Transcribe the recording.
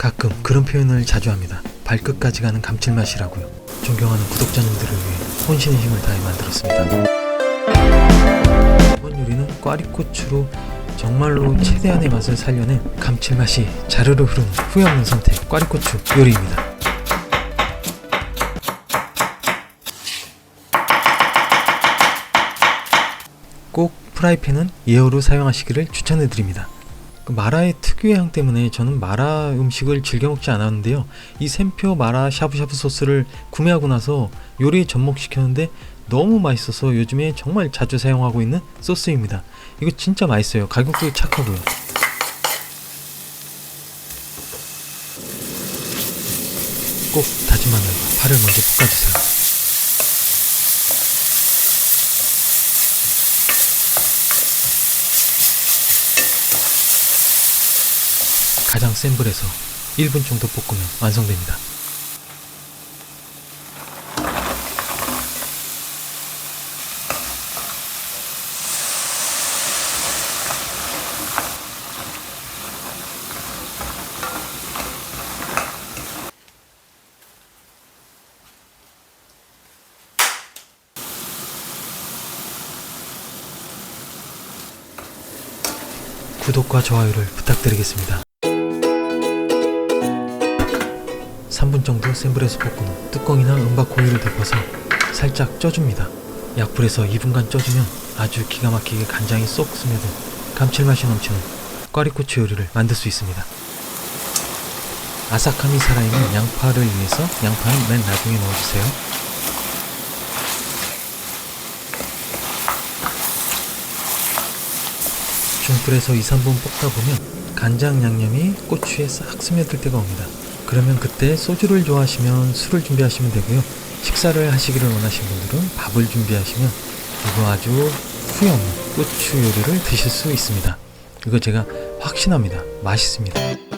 가끔 그런 표현을 자주 합니다. 발끝까지 가는 감칠맛이라고요. 존경하는 구독자님들을 위해 혼신의 힘을 다해 만들었습니다. 이번 요리는 꽈리고추로 정말로 최대한의 맛을 살려낸 감칠맛이 자르르 흐르는 후회 없는 선택 꽈리고추 요리입니다. 꼭 프라이팬은 예어로 사용하시기를 추천해드립니다. 그 마라의 특유의 향 때문에 저는 마라 음식을 즐겨 먹지 않았는데요. 이 샘표 마라 샤브샤브 소스를 구매하고 나서 요리에 접목시켰는데 너무 맛있어서 요즘에 정말 자주 사용하고 있는 소스입니다. 이거 진짜 맛있어요. 가격도 착하고요. 꼭 다진 마늘과 파를 먼저 볶아주세요. 가장 센 불에서 1분 정도 볶으면 완성됩니다. 구독과 좋아요를 부탁드리겠습니다. 3분 정도 센 불에서 볶은 후 뚜껑이나 은박 호일을 덮어서 살짝 쪄줍니다. 약불에서 2분간 쪄주면 아주 기가 막히게 간장이 쏙 스며든 감칠맛이 넘치는 꽈리고추 요리를 만들 수 있습니다. 아삭함이 살아있는 양파를 위해서 양파는 맨 나중에 넣어주세요. 중불에서 2, 3분 볶다 보면 간장 양념이 고추에 싹 스며들 때가 옵니다. 그러면 그때 소주를 좋아하시면 술을 준비하시면 되고요. 식사를 하시기를 원하시는 분들은 밥을 준비하시면 이거 아주 후회 없는 고추 요리를 드실 수 있습니다. 이거 제가 확신합니다. 맛있습니다.